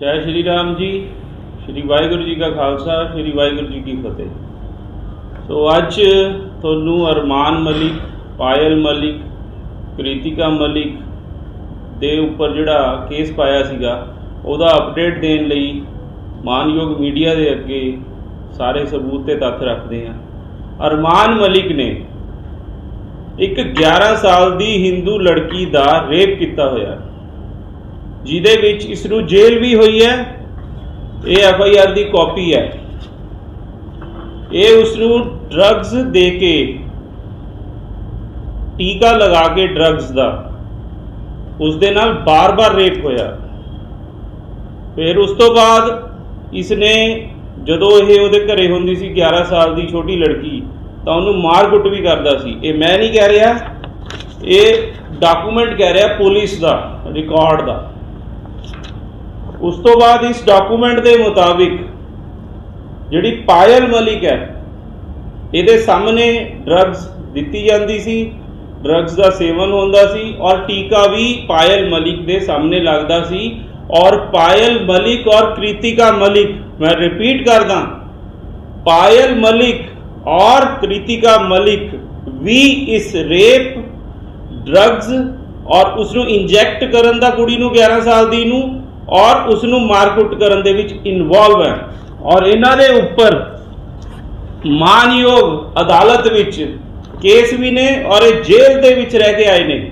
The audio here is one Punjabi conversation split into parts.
ਜੈ ਸ਼੍ਰੀ ਰਾਮ ਜੀ, ਸ਼੍ਰੀ ਵਾਹਿਗੁਰੂ ਜੀ ਕਾ ਖਾਲਸਾ, ਸ਼੍ਰੀ ਵਾਹਿਗੁਰੂ ਜੀ ਕੀ ਫਤਿਹ। ਸੋ ਅੱਜ ਤੁਹਾਨੂੰ ਅਰਮਾਨ ਮਲਿਕ, ਪਾਇਲ ਮਲਿਕ, ਕ੍ਰਿਤਿਕਾ ਮਲਿਕ ਦੇ ਉੱਪਰ ਜਿਹੜਾ ਕੇਸ ਪਾਇਆ ਸੀਗਾ, ਉਹਦਾ ਅਪਡੇਟ ਦੇਣ ਲਈ ਮਾਨਯੋਗ ਮੀਡੀਆ ਦੇ ਅੱਗੇ ਸਾਰੇ ਸਬੂਤ ਤੇ ਤੱਥ ਰੱਖਦੇ ਹਾਂ। ਅਰਮਾਨ ਮਲਿਕ ਨੇ ਇੱਕ 11 ਸਾਲ ਦੀ ਹਿੰਦੂ ਲੜਕੀ ਦਾ ਰੇਪ ਕੀਤਾ ਹੋਇਆ। ਜਿਹਦੇ ਵਿੱਚ ਇਸ ਨੂੰ ਜੇਲ੍ਹ ਵੀ ਹੋਈ ਹੈ, ਇਹ ਐਫ ਆਈ ਆਰ ਦੀ ਕਾਪੀ ਹੈ। ਇਹ ਉਸ ਨੂੰ ਡਰੱਗਸ ਦੇ ਕੇ, ਟੀਕਾ ਲਗਾ ਕੇ ਡਰੱਗਸ ਦਾ ਉਸ ਦੇ ਨਾਲ ਬਾਰ-ਬਾਰ ਰੇਪ ਹੋਇਆ। ਫਿਰ ਉਸ ਤੋਂ ਬਾਅਦ ਇਸ ਨੇ ਜਦੋਂ ਇਹ ਉਹਦੇ ਘਰੇ ਹੁੰਦੀ ਸੀ 11 ਸਾਲ ਦੀ ਛੋਟੀ ਲੜਕੀ, ਤਾਂ ਉਹਨੂੰ ਮਾਰ-ਕੁੱਟ ਵੀ ਕਰਦਾ ਸੀ। ਇਹ ਮੈਂ ਨਹੀਂ ਕਹਿ ਰਿਹਾ, ਇਹ ਡਾਕੂਮੈਂਟ ਕਹਿ ਰਿਹਾ ਪੁਲਿਸ ਦਾ ਰਿਕਾਰਡ ਦਾ। ਉਸ ਤੋਂ ਬਾਅਦ ਇਸ ਡਾਕੂਮੈਂਟ ਦੇ ਮੁਤਾਬਿਕ ਜਿਹੜੀ ਪਾਇਲ ਮਲਿਕ ਹੈ, ਇਹਦੇ ਸਾਹਮਣੇ ਡਰੱਗਸ ਦਿੱਤੀ ਜਾਂਦੀ ਸੀ ਡਰੱਗਸ ਦਾ ਸੇਵਨ ਹੁੰਦਾ ਸੀ ਔਰ ਟੀਕਾ ਵੀ ਪਾਇਲ ਮਲਿਕ ਦੇ ਸਾਹਮਣੇ ਲੱਗਦਾ ਸੀ ਔਰ ਪਾਇਲ ਮਲਿਕ ਔਰ ਕ੍ਰਿਤਿਕਾ ਮਲਿਕ, ਮੈਂ ਰਿਪੀਟ ਕਰਦਾ, ਪਾਇਲ ਮਲਿਕ ਔਰ ਕ੍ਰਿਤਿਕਾ ਮਲਿਕ ਵੀ ਇਸ ਰੇਪ ਡਰੱਗਸ ਔਰ ਉਸ ਨੂੰ ਇੰਜੈਕਟ ਕਰਨ ਦਾ ਕੁੜੀ ਨੂੰ 11 ਸਾਲ ਦੀ ਨੂੰ ਔਰ ਉਸ ਨੂੰ ਮਾਰਕੁੱਟ ਕਰਨ ਦੇ ਵਿੱਚ ਇਨਵੋਲਵ ਹੈ। ਔਰ ਇਹਨਾਂ ਦੇ ਉੱਪਰ ਮਾਨਯੋਗ ਅਦਾਲਤ ਵਿੱਚ ਕੇਸ ਵੀ ਨੇ ਔਰ ਇਹ ਜੇਲ੍ਹ ਦੇ ਵਿੱਚ ਰਹਿ ਕੇ ਆਏ ਨੇ।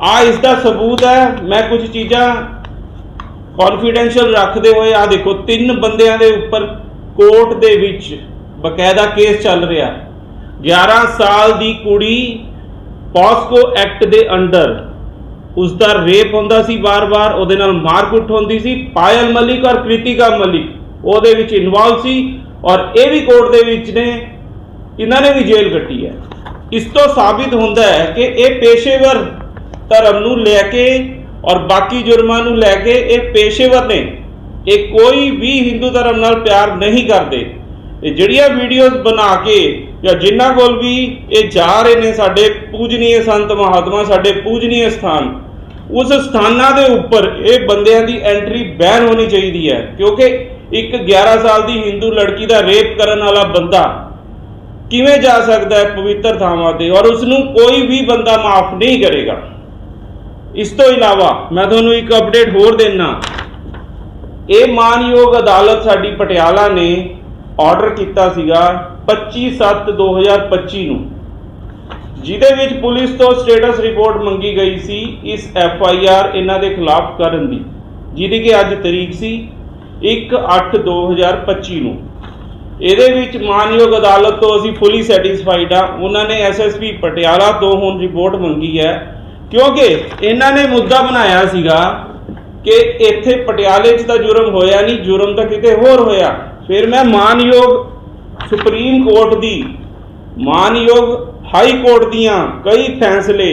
ਆ ਇਸ ਦਾ ਸਬੂਤ ਹੈ। ਮੈਂ ਕੁਝ ਚੀਜ਼ਾਂ ਕੌਨਫੀਡੈਂਸ਼ੀਅਲ ਰੱਖਦੇ ਹੋਏ ਆ ਦੇਖੋ, ਤਿੰਨ ਬੰਦਿਆਂ ਦੇ ਉੱਪਰ ਕੋਰਟ ਦੇ ਵਿੱਚ ਬਕਾਇਦਾ ਕੇਸ ਚੱਲ ਰਿਹਾ। 11 ਸਾਲ ਦੀ ਕੁੜੀ ਪੋਸਕੋ ਐਕਟ ਦੇ ਅੰਡਰ ਉਸ ਦਾ ਰੇਪ ਹੁੰਦਾ ਸੀ ਵਾਰ-ਵਾਰ, ਉਹਦੇ ਨਾਲ ਮਾਰਕੁੱਟ ਹੁੰਦੀ ਸੀ। ਪਾਇਲ ਮਲਿਕ ਔਰ ਕ੍ਰਿਤਿਕਾ ਮਲਿਕ, ਉਹਦੇ ਵਿੱਚ ਇਨਵੋਲਵ ਸੀ ਔਰ ਇਹ ਵੀ ਕੋਰਟ ਦੇ ਵਿੱਚ ਨੇ, ਇਹਨਾਂ ਨੇ ਵੀ ਜੇਲ੍ਹ ਕੱਟੀ ਹੈ। ਇਸ ਤੋਂ ਸਾਬਿਤ ਹੁੰਦਾ ਹੈ ਕਿ ਇਹ ਪੇਸ਼ੇਵਰ ਧਰਮ ਨੂੰ ਲੈ ਕੇ ਔਰ ਬਾਕੀ ਜੁਰਮਾਂ ਨੂੰ ਲੈ ਕੇ ਇਹ ਪੇਸ਼ੇਵਰ ਨੇ। ਇਹ ਕੋਈ ਵੀ ਹਿੰਦੂ ਧਰਮ ਨਾਲ ਪਿਆਰ ਨਹੀਂ ਕਰਦੇ। ਇਹ ਜਿਹੜੀਆਂ ਵੀਡੀਓਜ਼ ਬਣਾ ਕੇ ਜਾਂ ਜਿਨ੍ਹਾਂ ਕੋਲ ਵੀ ਇਹ ਜਾ ਰਹੇ ਨੇ ਸਾਡੇ ਪੂਜਨੀਏ ਸੰਤ ਮਹਾਤਮਾ, ਸਾਡੇ ਪੂਜਨੀय ਸਥਾਨ ਉਸ ਸਥਾਨਾਂ ਦੇ ਉੱਪਰ ਇਹ ਬੰਦਿਆਂ ਦੀ ਐਂਟਰੀ ਬੈਨ ਹੋਣੀ ਚਾਹੀਦੀ ਹੈ, ਕਿਉਂਕਿ ਇੱਕ 11 ਸਾਲ ਦੀ ਹਿੰਦੂ ਲੜਕੀ ਦਾ ਰੇਪ ਕਰਨ ਵਾਲਾ ਬੰਦਾ ਕਿਵੇਂ ਜਾ ਸਕਦਾ ਹੈ ਪਵਿੱਤਰ ਥਾਵਾਂ ਤੇ ਔਰ ਉਸ ਨੂੰ ਕੋਈ ਵੀ ਬੰਦਾ ਮਾਫ ਨਹੀਂ ਕਰੇਗਾ। ਇਸ ਤੋਂ ਇਲਾਵਾ ਮੈਂ ਤੁਹਾਨੂੰ ਇੱਕ ਅਪਡੇਟ ਹੋਰ ਦੇਣਾ ਇਹ ਮਾਨਯੋਗ ਅਦਾਲਤ ਸਾਡੀ ਪਟਿਆਲਾ ਨੇ ਆਰਡਰ ਕੀਤਾ ਸੀਗਾ 25/7/2025 ਨੂੰ। ਜਿਹਦੇ ਵਿੱਚ ਪੁਲਿਸ ਤੋਂ ਸਟੇਟਸ ਰਿਪੋਰਟ ਮੰਗੀ ਗਈ ਸੀ ਇਸ ਐਫ ਆਈ ਆਰ ਇਹਨਾਂ ਦੇ ਖਿਲਾਫ ਕਰਨ ਦੀ, ਜਿਹਦੀ ਕਿ ਅੱਜ ਤਰੀਕ ਸੀ 1/8/2025 ਨੂੰ। ਇਹਦੇ ਵਿੱਚ ਮਾਨਯੋਗ ਅਦਾਲਤ ਤੋਂ ਅਸੀਂ ਫੁੱਲੀ ਸੈਟੀਸਫਾਈਡ ਆ ਉਹਨਾਂ ਨੇ ਐਸਐਸਪੀ ਪਟਿਆਲਾ ਤੋਂ ਹੁਣ ਰਿਪੋਰਟ ਮੰਗੀ ਹੈ, ਕਿਉਂਕਿ ਇਹਨਾਂ ਨੇ ਮੁੱਦਾ ਬਣਾਇਆ ਸੀਗਾ ਕਿ ਇੱਥੇ ਪਟਿਆਲੇ 'ਚ ਤਾਂ ਜੁਰਮ ਹੋਇਆ ਨਹੀਂ, ਜੁਰਮ ਤਾਂ ਕਿਤੇ ਹੋਰ ਹੋਇਆ। ਫਿਰ ਮੈਂ ਮਾਨਯੋਗ ਸੁਪਰੀਮ ਕੋਰਟ ਦੀ ਮਾਨਯੋਗ ਹਾਈ ਕੋਰਟ ਦੀਆਂ ਕਈ ਫੈਸਲੇ।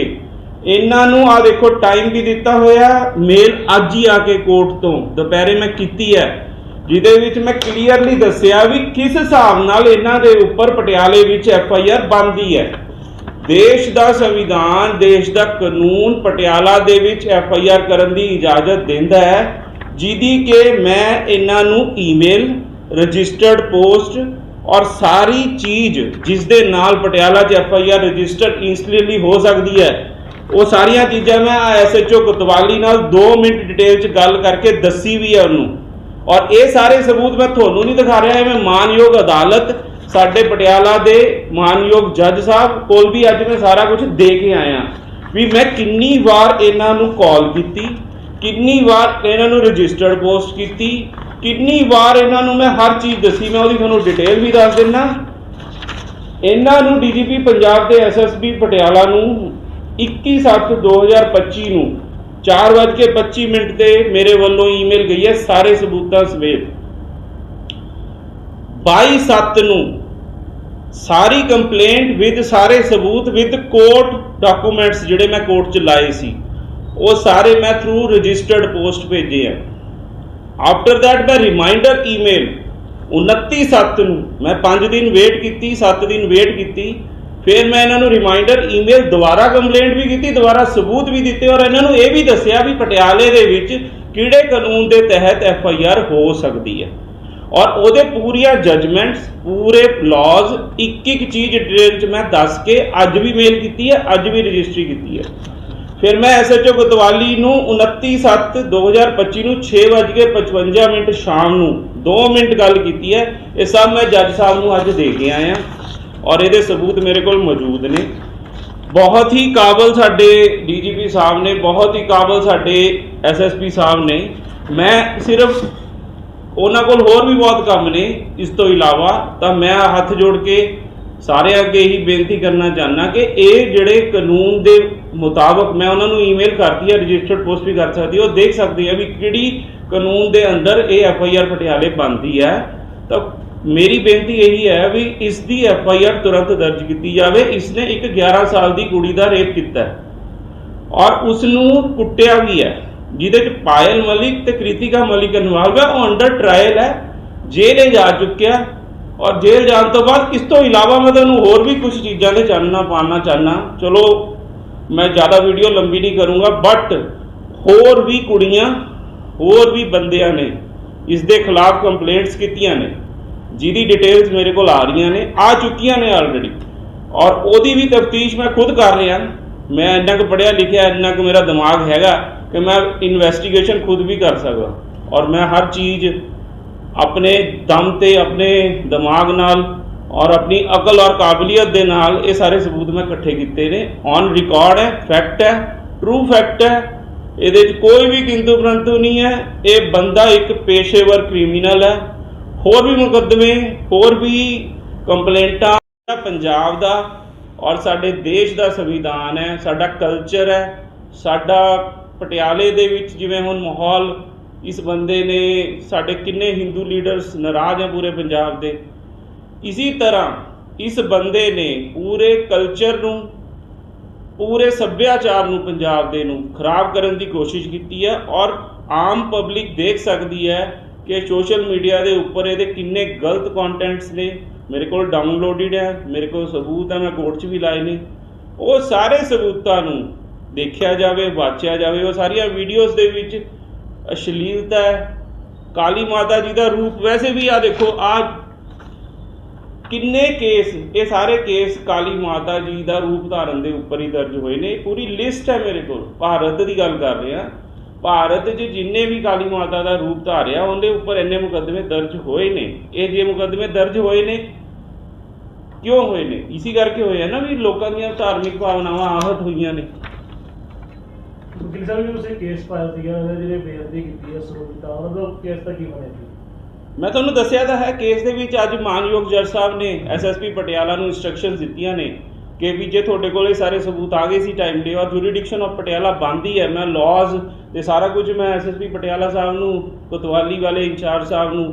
ਇਹਨਾਂ ਨੂੰ ਆ ਦੇਖੋ ਟਾਈਮ ਵੀ ਦਿੱਤਾ ਹੋਇਆ ਮੇਲ ਅੱਜ ਹੀ ਆ ਕੇ ਕੋਰਟ ਤੋਂ। ਦੁਪਹਿਰੇ ਮੈਂ ਕੀਤੀ ਹੈ, ਜਿਹਦੇ ਵਿੱਚ ਮੈਂ ਕਲੀਅਰਲੀ ਦੱਸਿਆ ਵੀ ਕਿਸ ਹਿਸਾਬ ਨਾਲ ਇਹਨਾਂ ਦੇ ਉੱਪਰ ਪਟਿਆਲੇ ਵਿੱਚ ਐਫ ਆਈ ਆਰ ਬਣਦੀ ਹੈ। ਦੇਸ਼ ਦਾ ਸੰਵਿਧਾਨ, ਦੇਸ਼ ਦਾ ਕਾਨੂੰਨ ਪਟਿਆਲਾ ਦੇ ਵਿੱਚ ਐਫ ਆਈ ਆਰ ਕਰਨ ਦੀ ਇਜਾਜ਼ਤ ਦਿੰਦਾ ਹੈ, ਜਿਹਦੀ ਕਿ ਮੈਂ ਇਹਨਾਂ ਨੂੰ ਈਮੇਲ ਰਜਿਸਟਰਡ ਪੋਸਟ ਔਰ ਸਾਰੀ ਚੀਜ਼ ਜਿਸ ਦੇ ਨਾਲ ਪਟਿਆਲਾ 'ਚ F I R registered instantly ਹੋ ਸਕਦੀ ਹੈ, ਉਹ ਸਾਰੀਆਂ ਚੀਜ਼ਾਂ ਮੈਂ ਐਸਐਚਓ ਕੋਤਵਾਲੀ ਨਾਲ 2 ਮਿੰਟ ਡਿਟੇਲ 'ਚ ਗੱਲ ਕਰਕੇ ਦੱਸੀ ਵੀ ਹੈ ਉਹਨੂੰ। ਔਰ ਇਹ ਸਾਰੇ ਸਬੂਤ ਮੈਂ ਤੁਹਾਨੂੰ ਨਹੀਂ ਦਿਖਾ ਰਿਹਾ ਮੈਂ ਮਾਨਯੋਗ ਅਦਾਲਤ, ਸਾਡੇ ਪਟਿਆਲਾ ਦੇ ਮਾਨਯੋਗ ਜੱਜ ਸਾਹਿਬ ਕੋਲ ਵੀ ਅੱਜ ਮੈਂ ਸਾਰਾ ਕੁਝ ਦੇ ਕੇ ਆਇਆ। ਵੀ ਮੈਂ ਕਿੰਨੀ ਵਾਰ ਇਹਨਾਂ ਨੂੰ ਕਾਲ ਕੀਤੀ, ਕਿੰਨੀ ਵਾਰ ਇਹਨਾਂ ਨੂੰ ਰਜਿਸਟਰਡ ਪੋਸਟ ਕੀਤੀ ਕਿੰਨੀ ਵਾਰ ਇਹਨਾਂ ਨੂੰ ਮੈਂ ਹਰ ਚੀਜ਼ ਦੱਸੀ, ਮੈਂ ਉਹਦੀ ਤੁਹਾਨੂੰ ਡਿਟੇਲ ਵੀ ਦੱਸ ਦਿੰਨਾ। ਇਹਨਾਂ ਨੂੰ ਡੀਜੀਪੀ ਪੰਜਾਬ ਦੇ ਐਸਐਸਪੀ ਪਟਿਆਲਾ ਨੂੰ 21/7/2025 ਨੂੰ 4:25 ਮਿੰਟ ਤੇ ਮੇਰੇ ਵੱਲੋਂ ਈਮੇਲ ਗਈ ਹੈ ਸਾਰੇ ਸਬੂਤਾਂ ਸਮੇਤ। 22/7 ਨੂੰ ਸਾਰੀ ਕੰਪਲੇਂਟ ਵਿਦ ਸਾਰੇ ਸਬੂਤ ਵਿਦ ਕੋਰਟ ਡਾਕੂਮੈਂਟਸ ਜਿਹੜੇ ਮੈਂ ਕੋਰਟ 'ਚ ਲਾਏ ਸੀ, ਉਹ ਸਾਰੇ ਮੈਂ ਥਰੂ ਰਜਿਸਟਰਡ ਪੋਸਟ ਭੇਜੇ ਆ। ਆਫਟਰ ਥੈਟ ਮੈਂ ਰਿਮਾਈਂਡਰ ਈਮੇਲ 29/7 ਨੂੰ ਮੈਂ 5 ਦਿਨ ਵੇਟ ਕੀਤੀ 7 ਦਿਨ ਵੇਟ ਕੀਤੀ। ਫਿਰ ਮੈਂ ਇਹਨਾਂ ਨੂੰ ਰਿਮਾਈਂਡਰ ਈਮੇਲ ਦੁਬਾਰਾ ਕੰਪਲੇਂਟ ਵੀ ਕੀਤੀ, ਦੁਬਾਰਾ ਸਬੂਤ ਵੀ ਦਿੱਤੇ ਔਰ ਇਹਨਾਂ ਨੂੰ ਇਹ ਵੀ ਦੱਸਿਆ ਵੀ ਪਟਿਆਲੇ ਦੇ ਵਿੱਚ ਕਿਹੜੇ ਕਾਨੂੰਨ ਦੇ ਤਹਿਤ ਐਫ ਆਈ ਆਰ ਹੋ ਸਕਦੀ ਹੈ। ਔਰ ਉਹਦੇ ਪੂਰੀਆਂ ਜਜਮੈਂਟਸ ਪੂਰੇ ਲਾਜ਼ ਇੱਕ ਇੱਕ ਚੀਜ਼ ਡਿਟੇਲ ਚ ਮੈਂ ਦੱਸ ਕੇ ਅੱਜ ਵੀ ਮੇਲ ਕੀਤੀ ਹੈ, ਅੱਜ ਵੀ ਰਜਿਸਟਰੀ ਕੀਤੀ ਹੈ। ਫਿਰ ਮੈਂ ਐਸਐਚਓ ਗਤਵਾਲੀ ਨੂੰ 29/7/2025 ਨੂੰ 6:55 ਮਿੰਟ ਸ਼ਾਮ ਨੂੰ 2 ਮਿੰਟ ਗੱਲ ਕੀਤੀ ਹੈ। ਇਹ ਸਭ ਮੈਂ ਜੱਜ ਸਾਹਿਬ ਨੂੰ ਅੱਜ ਦੇ ਕੇ ਆਇਆ ਔਰ ਇਹਦੇ ਸਬੂਤ ਮੇਰੇ ਕੋਲ ਮੌਜੂਦ ਨੇ। ਬਹੁਤ ਹੀ ਕਾਬਲ ਸਾਡੇ ਡੀਜੀਪੀ ਸਾਹਿਬ ਨੇ, ਬਹੁਤ ਹੀ ਕਾਬਲ ਸਾਡੇ ਐਸਐਸਪੀ ਸਾਹਿਬ ਨੇ। ਮੈਂ ਸਿਰਫ ਉਹਨਾਂ ਕੋਲ ਹੋਰ ਵੀ ਬਹੁਤ ਕੰਮ ਨੇ। ਇਸ ਤੋਂ ਇਲਾਵਾ ਤਾਂ ਮੈਂ ਹੱਥ ਜੋੜ ਕੇ ਸਾਰਿਆਂ ਅੱਗੇ ਹੀ ਬੇਨਤੀ ਕਰਨਾ ਚਾਹਨਾ ਕਿ ਇਹ ਜਿਹੜੇ ਕਾਨੂੰਨ ਦੇ ਮੁਤਾਬਕ ਮੈਂ ਉਹਨਾਂ ਨੂੰ ਈਮੇਲ ਕਰਤੀ ਹੈ ਰਜਿਸਟਰਡ ਪੋਸਟ ਵੀ ਕਰ ਸਕਦੀ ਉਹ ਦੇਖ ਸਕਦੀ ਹੈ ਵੀ ਕਿਹੜੀ ਕਾਨੂੰਨ ਦੇ ਅੰਦਰ ਇਹ ਐਫ ਆਈ ਆਰ ਪਟਿਆਲੇ ਬਣਦੀ ਹੈ। ਤਾਂ ਮੇਰੀ ਬੇਨਤੀ ਇਹੀ ਹੈ ਵੀ ਇਸ ਦੀ ਐਫ ਆਈ ਆਰ ਤੁਰੰਤ ਦਰਜ ਕੀਤੀ ਜਾਵੇ। ਇਸ ਨੇ ਇੱਕ 11 ਸਾਲ ਦੀ ਕੁੜੀ ਦਾ ਰੇਪ ਕੀਤਾ ਔਰ ਉਸ ਨੂੰ ਕੁੱਟਿਆ ਵੀ ਹੈ। ਜਿਹਦੇ ਚ ਪਾਇਲ ਮਲਿਕ ਤੇ ਕ੍ਰਿਤਿਕਾ ਮਲਿਕ ਇਨਵੋਲਵ ਹੈ। ਉਹ ਅੰਡਰ ਟ੍ਰਾਇਲ ਹੈ। ਜੇਲ੍ਹ ਜਾ ਚੁੱਕਿਆ ਔਰ ਜੇਲ੍ਹ ਜਾਣ ਤੋਂ ਬਾਅਦ ਇਸ ਤੋਂ ਇਲਾਵਾ ਮੈਂ ਤੁਹਾਨੂੰ ਹੋਰ ਵੀ ਕੁਝ ਚੀਜ਼ਾਂ ਦੇ ਚਾਨਣਾ ਪਾਣਾ ਚਾਹਨਾ। ਚਲੋ ਮੈਂ ਜ਼ਿਆਦਾ ਵੀਡੀਓ ਲੰਬੀ ਨਹੀਂ ਕਰੂੰਗਾ ਬਟ ਹੋਰ ਵੀ ਕੁੜੀਆਂ, ਹੋਰ ਵੀ ਬੰਦਿਆਂ ਨੇ ਇਸ ਦੇ ਖਿਲਾਫ ਕੰਪਲੇਂਟਸ ਕੀਤੀਆਂ ਨੇ, ਜਿਹਦੀ ਡਿਟੇਲਸ ਮੇਰੇ ਕੋਲ ਆ ਰਹੀਆਂ ਨੇ, ਆ ਚੁੱਕੀਆਂ ਨੇ ਆਲਰੇਡੀ ਔਰ ਉਹਦੀ ਵੀ ਤਫਤੀਸ਼ ਮੈਂ ਖੁਦ ਕਰ ਰਿਹਾ। ਮੈਂ ਇੰਨਾ ਕੁ ਪੜਿਆ ਲਿਖਿਆ, ਇੰਨਾ ਕੁ ਮੇਰਾ ਦਿਮਾਗ ਹੈਗਾ ਕਿ ਮੈਂ ਇਨਵੈਸਟੀਗੇਸ਼ਨ ਖੁਦ ਵੀ ਕਰ ਸਕਦਾ। ਔਰ ਮੈਂ ਹਰ ਚੀਜ਼ ਆਪਣੇ ਦਮ ਤੇ, ਆਪਣੇ ਦਿਮਾਗ ਨਾਲ ਔਰ ਆਪਣੀ ਅਕਲ ਔਰ ਕਾਬਲੀਅਤ ਦੇ ਨਾਲ ਇਹ ਸਾਰੇ ਸਬੂਤ ਮੈਂ ਇਕੱਠੇ ਕੀਤੇ ਨੇ। ਔਨ ਰਿਕਾਰਡ ਹੈ ਫੈਕਟ ਹੈ ਟਰੂ ਫੈਕਟ ਹੈ। ਇਹਦੇ 'ਚ ਕੋਈ ਵੀ ਕਿੰਤੂ ਪਰੰਤੂ ਨਹੀਂ ਹੈ। ਇਹ ਬੰਦਾ ਇੱਕ ਪੇਸ਼ੇਵਰ ਕ੍ਰਿਮੀਨਲ ਹੈ। ਹੋਰ ਵੀ ਮੁਕੱਦਮੇ, ਹੋਰ ਵੀ ਕੰਪਲੇਂਟਾਂ ਪੰਜਾਬ ਦਾ ਔਰ ਸਾਡੇ ਦੇਸ਼ ਦਾ ਸੰਵਿਧਾਨ ਹੈ, ਸਾਡਾ ਕਲਚਰ ਹੈ। ਸਾਡਾ ਪਟਿਆਲੇ ਦੇ ਵਿੱਚ ਜਿਵੇਂ ਹੁਣ ਮਾਹੌਲ ਇਸ ਬੰਦੇ ਨੇ, ਸਾਡੇ ਕਿੰਨੇ ਹਿੰਦੂ ਲੀਡਰਸ ਨਾਰਾਜ਼ ਹੈ ਪੂਰੇ ਪੰਜਾਬ ਦੇ। ਇਸੇ ਤਰ੍ਹਾਂ ਇਸ ਬੰਦੇ ਨੇ ਪੂਰੇ ਕਲਚਰ ਨੂੰ, ਪੂਰੇ ਸੱਭਿਆਚਾਰ ਨੂੰ, ਪੰਜਾਬ ਦੇ ਨੂੰ ਖਰਾਬ ਕਰਨ ਦੀ ਕੋਸ਼ਿਸ਼ ਕੀਤੀ ਹੈ ਔਰ ਆਮ ਪਬਲਿਕ ਦੇਖ ਸਕਦੀ ਹੈ ਕਿ ਸੋਸ਼ਲ ਮੀਡੀਆ ਦੇ ਉੱਪਰ ਇਹਦੇ ਕਿੰਨੇ ਗਲਤ ਕੰਟੈਂਟਸ ਨੇ। ਮੇਰੇ ਕੋਲ ਡਾਊਨਲੋਡਡ ਹੈ, ਮੇਰੇ ਕੋਲ ਸਬੂਤ ਹੈ, ਮੈਂ ਕੋਰਟ 'ਚ ਵੀ ਲਾਏ ਨੇ। ਉਹ ਸਾਰੇ ਸਬੂਤਾਂ ਨੂੰ ਦੇਖਿਆ ਜਾਵੇ, ਵਾਚਿਆ ਜਾਵੇ, ਉਹ ਸਾਰੀਆਂ ਵੀਡੀਓਜ਼ ਦੇ ਵਿੱਚ ਅਸ਼ਲੀਲਤਾ ਹੈ। ਕਾਲੀ ਮਾਤਾ ਜੀ ਦਾ ਰੂਪ ਵੈਸੇ ਵੀ ਆ ਦੇਖੋ, ਆ ਕਿੰਨੇ ਕੇਸ, ਇਹ ਸਾਰੇ ਕੇਸ ਕਾਲੀ ਮਾਤਾ ਜੀ ਦਾ ਰੂਪ ਧਾਰਨ ਦੇ ਉੱਪਰ ਹੀ ਦਰਜ ਹੋਏ ਨੇ। ਪੂਰੀ ਲਿਸਟ ਹੈ ਮੇਰੇ ਕੋਲ। ਭਾਰਤ ਦੀ ਗੱਲ ਕਰ ਰਹੇ। ਭਾਰਤ 'ਚ ਜਿੰਨੇ ਵੀ ਕਾਲੀ ਮਾਤਾ ਦਾ ਰੂਪ ਧਾਰਿਆ, ਉਹਦੇ ਉੱਪਰ ਇੰਨੇ ਮੁਕੱਦਮੇ ਦਰਜ ਹੋਏ ਨੇ। ਇਹ ਜੇ ਮੁਕੱਦਮੇ ਦਰਜ ਹੋਏ ਨੇ, ਕਿਉਂ ਹੋਏ ਨੇ? ਇਸੇ ਕਰਕੇ ਹੋਏ ਆ ਨਾ ਵੀ ਲੋਕਾਂ ਦੀਆਂ ਧਾਰਮਿਕ ਭਾਵਨਾਵਾਂ ਆਹਤ ਹੋਈਆਂ ਨੇ। ਵਕੀਲ ਸਾਹਿਬ ਜੀ ਤੁਸੀਂ ਕੇਸ ਪਾਇਆ ਸੀਗਾ ਜਿਹੜੇ ਬੇਅਦਬੀ ਕੀਤੀ ਹੈ ਸਰੋਤਾ ਉਹਨਾਂ ਦਾ ਕੇਸ ਦਾ ਕੀ ਬਣਿਆ ਜੀ ਮੈਂ ਤੁਹਾਨੂੰ ਦੱਸਿਆ ਤਾਂ ਹੈ ਕੇਸ ਦੇ ਵਿੱਚ ਅੱਜ ਮਾਨਯੋਗ ਜੱਜ ਸਾਹਿਬ ਨੇ ਐਸਐਸਪੀ ਪਟਿਆਲਾ ਨੂੰ ਇਨਸਟਰਕਸ਼ਨਸ ਦਿੱਤੀਆਂ ਨੇ ਕਿ ਵੀ ਜੇ ਤੁਹਾਡੇ ਕੋਲ ਇਹ ਸਾਰੇ ਸਬੂਤ ਆ ਗਏ ਸੀ ਟਾਈਮ ਦੇ, ਔਰ ਜੁਰੀਡਿਕਸ਼ਨ ਆਫ ਪਟਿਆਲਾ ਬੰਦੀ ਹੈ ਮੈਂ ਲਾਜ਼ ਤੇ ਸਾਰਾ ਕੁਝ ਮੈਂ ਐਸਐਸਪੀ ਪਟਿਆਲਾ ਸਾਹਿਬ ਨੂੰ, ਕੋਤਵਾਲੀ ਵਾਲੇ ਇੰਚਾਰਜ ਸਾਹਿਬ ਨੂੰ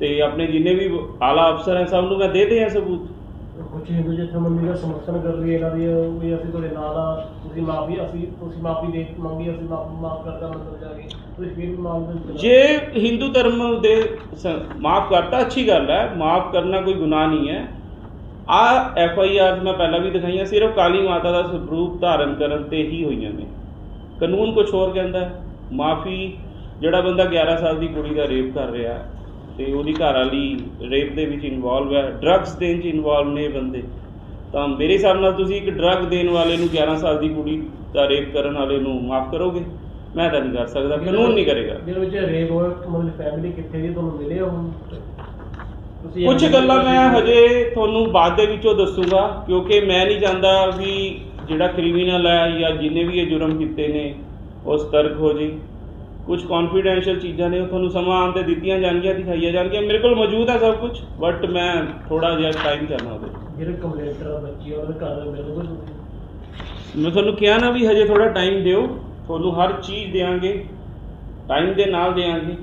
ਤੇ ਆਪਣੇ ਜਿੰਨੇ ਵੀ ਆਲਾ ਅਫਸਰ ਹੈ ਸਭ ਨੂੰ ਮੈਂ ਦੇ ਦਿਆਂ ਸਬੂਤ। ਕੁਝ ਹਿੰਦੂ ਜਥੇਬੰਦੀ ਦਾ ਸਮਰਥਨ ਕਰ ਰਹੀ ਹੈ ਇਹਨਾਂ ਦੀ ਵੀ ਅਸੀਂ ਤੁਹਾਡੇ ਨਾਲ ਆ, ਤੁਸੀਂ ਮਾਫੀ ਅਸੀਂ, ਤੁਸੀਂ ਮਾਫੀ ਦੇ, ਮੰਗੀ ਅਸੀਂ ਮਾਫ ਮਾਫ ਕਰਦਾ ਮੰਦਰ ਜਾ ਕੇ। ਤੁਸੀਂ ਫਿਰ ਵੀ ਮਾਫ ਜੇ ਹਿੰਦੂ ਧਰਮ ਦੇ ਮਾਫ ਕਰਤਾ, ਅੱਛੀ ਗੱਲ ਹੈ, ਮਾਫ ਕਰਨਾ ਕੋਈ ਗੁਨਾਹ ਨਹੀਂ ਹੈ। ਆ ਐਫ ਆਈ ਆਰ ਮੈਂ ਪਹਿਲਾਂ ਵੀ ਦਿਖਾਈਆਂ, ਸਿਰਫ ਕਾਲੀ ਮਾਤਾ ਦਾ ਸਰੂਪ ਧਾਰਨ ਕਰਨ ਤੇ ਹੀ ਹੋਈਆਂ ਨੇ। ਕਾਨੂੰਨ ਕੁਝ ਹੋਰ ਕਹਿੰਦਾ ਮਾਫੀ, ਜਿਹੜਾ ਬੰਦਾ 11 ਸਾਲ ਦੀ ਕੁੜੀ ਦਾ ਰੇਪ ਕਰ ਰਿਹਾ ਤੇ ਉਹਦੀ ਘਰ ਵਾਲੀ ਰੇਪ ਦੇ ਵਿੱਚ ਇਨਵੋਲਵ ਹੈ ਡਰੱਗਸ ਦੇਣ ਚ ਇਨਵੋਲਵ ਨੇ ਬੰਦੇ। ਤਾਂ ਮੇਰੇ ਹਿਸਾਬ ਨਾਲ ਤੁਸੀਂ ਇੱਕ ਡਰੱਗ ਦੇਣ ਵਾਲੇ ਨੂੰ 11 ਸਾਲ ਦੀ ਕੁੜੀ ਦਾ ਰੇਪ ਕਰਨ ਵਾਲੇ ਨੂੰ ਮਾਫ ਕਰੋਗੇ? ਮੈਂ ਤਾਂ ਨਹੀਂ ਕਰ ਸਕਦਾ ਕਾਨੂੰਨ ਨਹੀਂ ਕਰੇਗਾ। ਜਿਹਦੇ ਵਿੱਚ ਰੇਪ ਹੋਇਆ ਮਤਲਬ ਫੈਮਿਲੀ ਕਿੱਥੇ ਦੀ ਤੁਹਾਨੂੰ ਮਿਲੇ ਹੁਣ? ਤੁਸੀਂ ਕੁਝ ਗੱਲਾਂ ਮੈਂ ਹਜੇ ਤੁਹਾਨੂੰ ਬਾਅਦ ਦੇ ਵਿੱਚੋਂ ਦੱਸੂਗਾ ਕਿਉਂਕਿ ਮੈਂ ਨਹੀਂ ਚਾਹੁੰਦਾ ਵੀ ਜਿਹੜਾ ਕ੍ਰਿਮੀਨਲ ਹੈ ਜਾਂ ਜਿਹਨੇ ਵੀ ਇਹ ਜੁਰਮ ਕੀਤੇ ਨੇ ਉਹ ਸਤਰਕ ਹੋ ਜੇ। ਕੁਝ ਕੌਨਫੀਡੈਂਸ਼ੀਅਲ ਚੀਜ਼ਾਂ ਨੇ ਉਹ ਤੁਹਾਨੂੰ ਸਮਾਂ ਆਉਣ ਤੇ ਦਿੱਤੀਆਂ ਜਾਣਗੀਆਂ ਦਿਖਾਈਆਂ ਜਾਣਗੀਆਂ। ਮੇਰੇ ਕੋਲ ਮੌਜੂਦ ਹੈ ਸਭ ਕੁਝ ਬਟ ਮੈਂ ਥੋੜਾ ਜਿਹਾ ਟਾਈਮ ਚਾਹਨਾ ਉਹਦੇ ਜਿਹੜੇ ਕੰਪਲੇਂਟਰ ਬੱਚੀ ਉਹਨਾਂ ਦੇ ਘਰ ਮਿਲੋਗੇ ਮੈਂ ਤੁਹਾਨੂੰ ਕਿਹਾ ਨਾ ਵੀ ਹਜੇ ਥੋੜਾ ਟਾਈਮ ਦਿਓ ਤੁਹਾਨੂੰ ਹਰ ਚੀਜ਼ ਦੇਵਾਂਗੇ ਟਾਈਮ ਦੇ ਨਾਲ ਦੇਵਾਂਗੇ